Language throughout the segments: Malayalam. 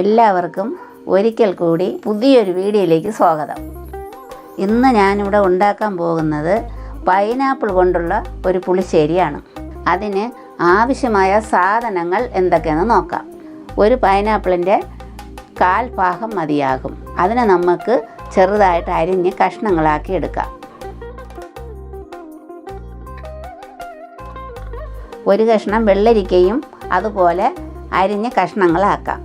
എല്ലാവർക്കും ഒരിക്കൽ കൂടി പുതിയൊരു വീഡിയോയിലേക്ക് സ്വാഗതം. ഇന്ന് ഞാനിവിടെ ഉണ്ടാക്കാൻ പോകുന്നത് പൈനാപ്പിൾ കൊണ്ടുള്ള ഒരു പുളിശ്ശേരിയാണ്. അതിന് ആവശ്യമായ സാധനങ്ങൾ എന്തൊക്കെയെന്ന് നോക്കാം. ഒരു പൈനാപ്പിളിന്റെ കാൽ ഭാഗം മതിയാകും. അതിനെ നമുക്ക് ചെറുതായിട്ട് അരിഞ്ഞ് കഷ്ണങ്ങളാക്കി എടുക്കാം. ഒരു കഷ്ണം വെള്ളരിക്കയും അതുപോലെ അരിഞ്ഞ് കഷ്ണങ്ങളാക്കാം.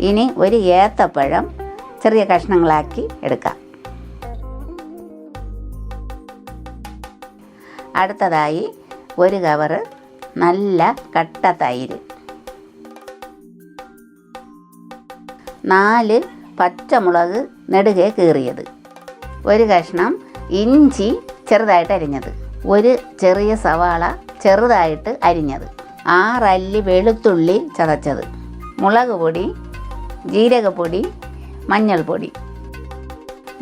ഇനി ഒരു ഏത്തപ്പഴം ചെറിയ കഷ്ണങ്ങളാക്കി എടുക്കാം. അടുത്തതായി ഒരു കവറ് നല്ല കട്ട തൈര്. നാല് പച്ചമുളക് നെടുകെ കീറിയത്. ഒരു കഷ്ണം ഇഞ്ചി ചെറുതായിട്ട് അരിഞ്ഞത്. ഒരു ചെറിയ സവാള ചെറുതായിട്ട് അരിഞ്ഞത്. ആറല്ലി വെളുത്തുള്ളി ചതച്ചത്. മുളക് പൊടി ജീരകപ്പൊടി മഞ്ഞൾപ്പൊടി.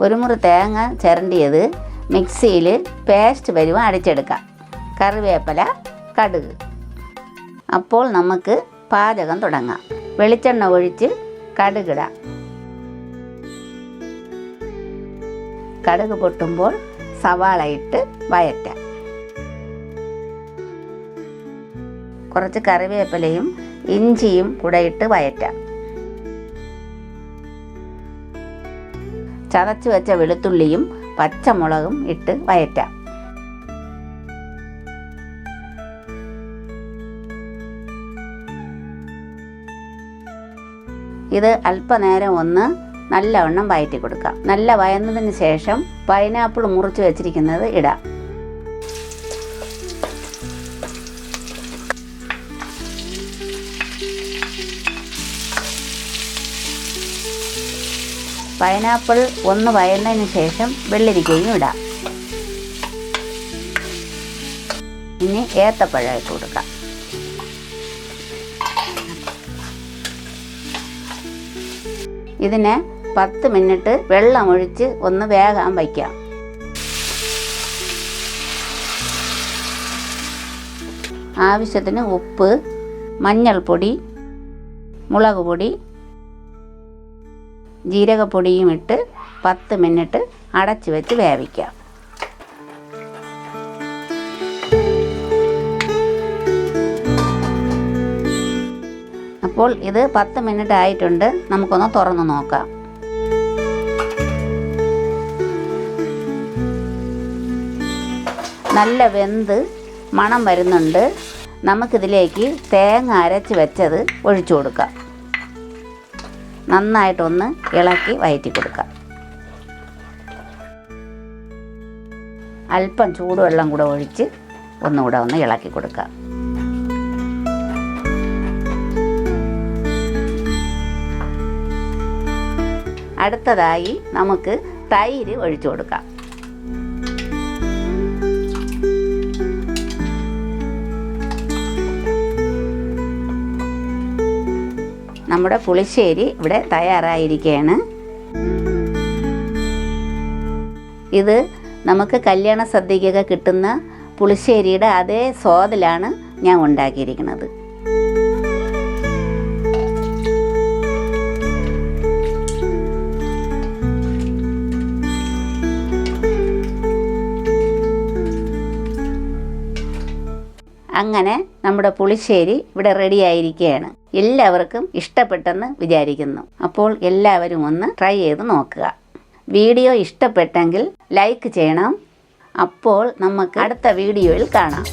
ഒരു മുറി തേങ്ങ ചിരണ്ടിയത് മിക്സിയിൽ പേസ്റ്റ് വരുവ അടിച്ചെടുക്കാം. കറിവേപ്പില കടുക്. അപ്പോൾ നമുക്ക് പാചകം തുടങ്ങാം. വെളിച്ചെണ്ണ ഒഴിച്ച് കടുകിടാം. കടുക് പൊട്ടുമ്പോൾ സവാള ഇട്ട് വയറ്റാം. കുറച്ച് കറിവേപ്പിലയും ഇഞ്ചിയും കൂടെ ഇട്ട് വയറ്റാം. ചതച്ച് വെച്ച വെളുത്തുള്ളിയും പച്ചമുളകും ഇട്ട് വയറ്റാം. ഇത് അല്പനേരം ഒന്ന് നല്ലവണ്ണം വയറ്റി കൊടുക്കാം നല്ല വയന്നതിന് ശേഷം പൈനാപ്പിൾ മുറിച്ച് വെച്ചിരിക്കുന്നത് ഇടാം. പൈനാപ്പിൾ ഒന്ന് വയന്നതിന് ശേഷം വെള്ളരിക്കയും ഇടാം. ഇനി ഏത്തപ്പഴം ഇട്ട് കൊടുക്കാം. ഇതിനെ പത്ത് മിനിറ്റ് വെള്ളം ഒഴിച്ച് ഒന്ന് വേകാൻ വയ്ക്കാം. ആവശ്യത്തിന് ഉപ്പ് മഞ്ഞൾപ്പൊടി മുളക് പൊടി ജീരകപ്പൊടിയും ഇട്ട് പത്ത് മിനിറ്റ് അടച്ചു വെച്ച് വേവിക്കാം. അപ്പോൾ ഇത് പത്ത് മിനിറ്റ് ആയിട്ടുണ്ട്. നമുക്കൊന്ന് തുറന്ന് നോക്കാം. നല്ല വെന്ത് മണം വരുന്നുണ്ട്. നമുക്കിതിലേക്ക് തേങ്ങ അരച്ച് വെച്ചത് ഒഴിച്ചു കൊടുക്കാം. നന്നായിട്ടൊന്ന് ഇളക്കി വയറ്റി കൊടുക്കാം. അല്പം ചൂടുവെള്ളം കൂടെ ഒഴിച്ച് ഒന്നുകൂടെ ഒന്ന് ഇളക്കി കൊടുക്കാം. അടുത്തതായി നമുക്ക് തൈര് ഒഴിച്ചു കൊടുക്കാം. നമ്മുടെ പുളിശ്ശേരി ഇവിടെ തയ്യാറായിരിക്കുകയാണ്. ഇത് നമുക്ക് കല്യാണ സദ്യക്കൊക്കെ കിട്ടുന്ന പുളിശ്ശേരിയുടെ അതേ സ്വാദിലാണ് ഞാൻ ഉണ്ടാക്കിയിരിക്കുന്നത്. അങ്ങനെ നമ്മുടെ പുളിശ്ശേരി ഇവിടെ റെഡി ആയിരിക്കുകയാണ്. എല്ലാവർക്കും ഇഷ്ടപ്പെട്ടെന്ന് വിചാരിക്കുന്നു. അപ്പോൾ എല്ലാവരും ഒന്ന് ട്രൈ ചെയ്ത് നോക്കുക. വീഡിയോ ഇഷ്ടപ്പെട്ടെങ്കിൽ ലൈക്ക് ചെയ്യണം. അപ്പോൾ നമുക്ക് അടുത്ത വീഡിയോയിൽ കാണാം.